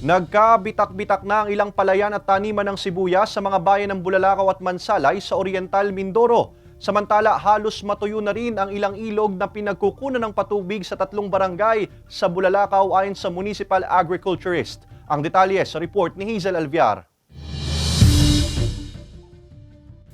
Nagkabitak-bitak na ang ilang palayan at taniman ng sibuyas sa mga bayan ng Bulalakaw at Mansalay sa Oriental Mindoro. Samantala, halos matuyo na rin ang ilang ilog na pinagkukunan ng patubig sa tatlong barangay sa Bulalakaw ayon sa municipal agriculturist. Ang detalye sa report ni Hazel Alviar.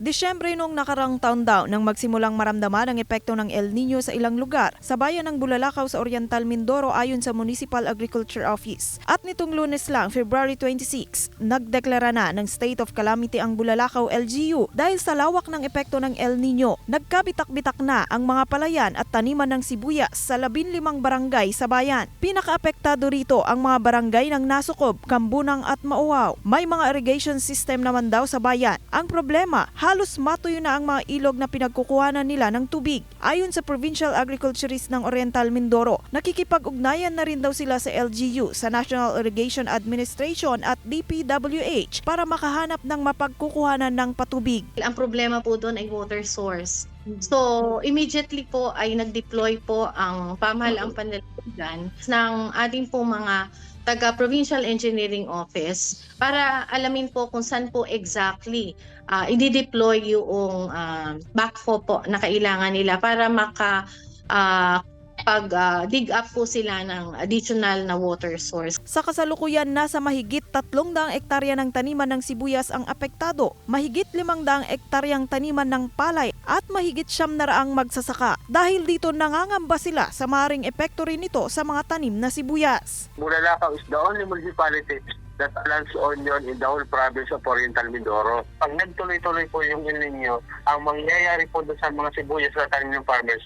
Disyembre noong nakarang taon daw nang magsimulang maramdaman ang epekto ng El Nino sa ilang lugar sa bayan ng Bulalakaw sa Oriental Mindoro ayon sa Municipal Agriculture Office. At nitong lunes lang, February 26, nagdeklara na ng state of calamity ang Bulalakaw LGU dahil sa lawak ng epekto ng El Nino. Nagkabitak-bitak na ang mga palayan at taniman ng sibuyas sa 15 barangay sa bayan. Pinakaapektado rito ang mga barangay ng Nasukob, Kambunang at Mauaw. May mga irrigation system naman daw sa bayan. Ang problema, halos matuyo na ang mga ilog na pinagkukuhanan nila ng tubig. Ayon sa Provincial Agriculturist ng Oriental Mindoro, nakikipag-ugnayan na rin daw sila sa LGU, sa National Irrigation Administration at DPWH para makahanap ng mapagkukuhanan ng patubig. Ang problema po doon ay water source. So, immediately po ay nag-deploy po ang pamahalaang panlalawigan ng ating po mga taga-provincial engineering office para alamin po kung saan po exactly uh, i-deploy yung uh, backhoe po na kailangan nila para maka uh, pag uh, dig up po sila ng additional na water source. Sa kasalukuyan, nasa mahigit 300 ektarya ng taniman ng sibuyas ang apektado, mahigit 500 ektaryang taniman ng palay at mahigit siyam na raang magsasaka. Dahil dito nangangamba sila sa maring epekto rin ito sa mga tanim na sibuyas. Bulalakaw is the only municipality that plants onion in the whole province of Oriental Mindoro. Pag nagtuloy-tuloy po yung El Nino, ang mangyayari po doon sa mga sibuyas na tanim ng farmers,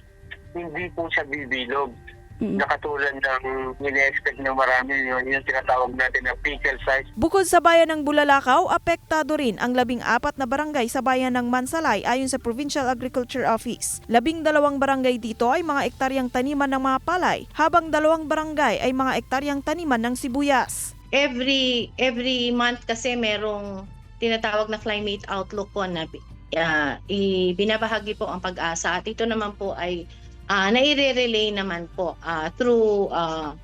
hindi po siya bibilog. Nakatulad ng ini-expect ng marami yun, yung tinatawag natin na pickle size. Bukod sa bayan ng Bulalakaw, apektado rin ang labing apat na barangay sa bayan ng Mansalay ayon sa Provincial Agriculture Office. Labing dalawang barangay dito ay mga ektaryang taniman ng mga palay, habang dalawang barangay ay mga ektaryang taniman ng sibuyas. Every every month kasi merong tinatawag na climate outlook po na uh, ibinabahagi po ang pag-asa at ito naman po ay uh, naire-relay naman po uh, through uh,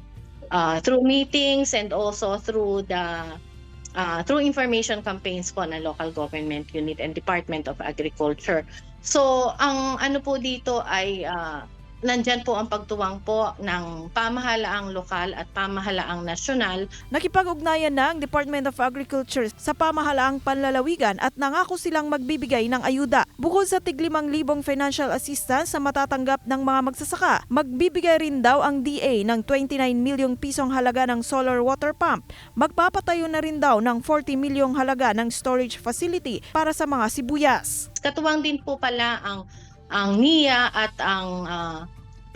uh, through meetings and also through the uh, through information campaigns po ng local government unit and Department of Agriculture. So ang ano po dito ay uh, nandyan po ang pagtuwang po ng pamahalaang lokal at pamahalaang nasyonal Nakipag-ugnayan na ang Department of Agriculture sa pamahalaang panlalawigan at nangako silang magbibigay ng ayuda. Bukod sa tig 5,000 financial assistance sa matatanggap ng mga magsasaka, magbibigay rin daw ang DA ng 29 milyong pisong halaga ng solar water pump. Magpapatayo na rin daw ng 40 milyong halaga ng storage facility para sa mga sibuyas. Katuwang din po pala ang ang NIA at ang uh,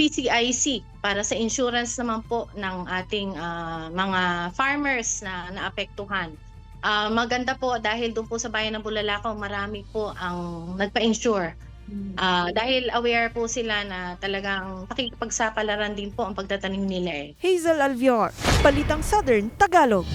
PCIC para sa insurance naman po ng ating uh, mga farmers na naapektuhan. Uh, maganda po dahil doon po sa bayan ng Bulalakaw marami po ang nagpa-insure. Uh, dahil aware po sila na talagang pakikipagsapalaran din po ang pagtatanim nila eh. Hazel Alvior, Balitang Southern, Tagalog.